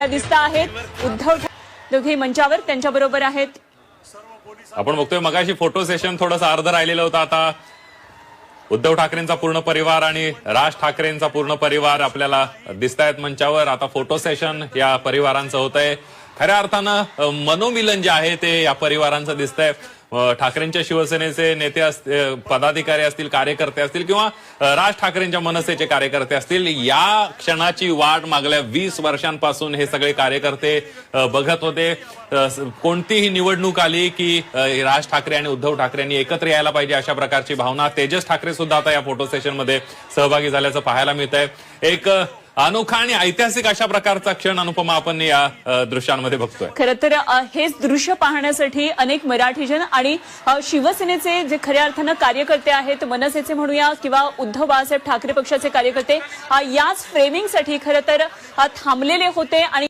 दिसत आहेत. उद्धव दोघे मंचावर त्यांच्या बरोबर आहेत. आपण बघतोय मगाशी फोटो सेशन थोडंसं अर्ध राहिलेलं होतं. आता उद्धव ठाकरेंचा पूर्ण परिवार आणि राज ठाकरेंचा पूर्ण परिवार आपल्याला दिसत आहेत मंचावर. आता फोटो सेशन या परिवारांचं होत आहे खऱ्या अर्थानं मनोमिलन जे आहे ते या परिवारांचं दिसतंय. ठाकरेंच्या शिवसेनेचे नेते असतील पदाधिकारी असतील कार्यकर्ते असतील किंवा राज ठाकरेंच्या मनसेचे कार्यकर्ते असतील या क्षणाची वाट मागल्या वीस वर्षांपासून हे सगळे कार्यकर्ते बघत होते. कोणतीही निवडणूक आली की राज ठाकरे आणि उद्धव ठाकरे यांनी एकत्र यायला पाहिजे अशा प्रकारची भावना. तेजस ठाकरे सुद्धा आता या फोटो सेशनमध्ये सहभागी झाल्याचं पाहायला मिळत आहे एक अनोखा आणि ऐतिहासिक अशा प्रकारचा क्षण अनुपमा आपण या दृश्यांमध्ये बघतोय. खरं तर हेच दृश्य पाहण्यासाठी अनेक मराठीजन आणि शिवसेनेचे जे खऱ्या अर्थानं कार्यकर्ते आहेत मनसेचे म्हणूया किंवा उद्धव बाळासाहेब ठाकरे पक्षाचे कार्यकर्ते याच फ्रेमिंगसाठी खरं तर थांबलेले होते आणि